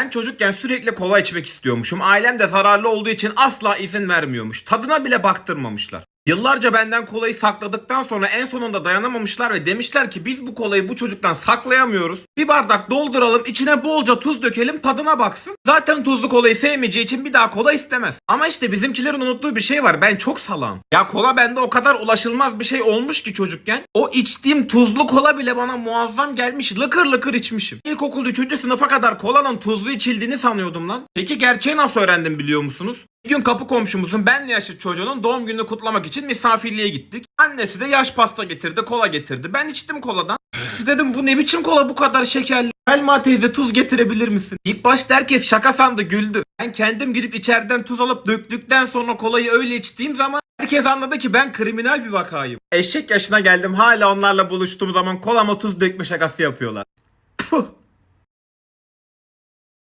Ben çocukken sürekli kola içmek istiyormuşum. Ailem de zararlı olduğu için asla izin vermiyormuş. Tadına bile baktırmamışlar. Yıllarca benden kolayı sakladıktan sonra en sonunda dayanamamışlar ve demişler ki biz bu kolayı bu çocuktan saklayamıyoruz. Bir bardak dolduralım içine bolca tuz dökelim tadına baksın. Zaten tuzlu kolayı sevmeyeceği için bir daha kola istemez. Ama işte bizimkilerin unuttuğu bir şey var ben çok salağım. Ya kola bende o kadar ulaşılmaz bir şey olmuş ki çocukken. O içtiğim tuzlu kola bile bana muazzam gelmiş lıkır lıkır içmişim. İlkokul 3. sınıfa kadar kolanın tuzlu içildiğini sanıyordum lan. Peki gerçeği nasıl öğrendim biliyor musunuz? Bir gün kapı komşumuzun benle yaşıt çocuğunun doğum gününü kutlamak için misafirliğe gittik. Annesi de yaş pasta getirdi, kola getirdi. Ben içtim koladan. Üf, dedim bu ne biçim kola bu kadar şekerli? Selma teyze tuz getirebilir misin? İlk başta herkes şaka sandı güldü. Ben kendim gidip içeriden tuz alıp döktükten sonra kolayı öyle içtiğim zaman herkes anladı ki ben kriminal bir vakayım. Eşek yaşına geldim hala onlarla buluştuğum zaman kolama tuz dökme şakası yapıyorlar. Puh.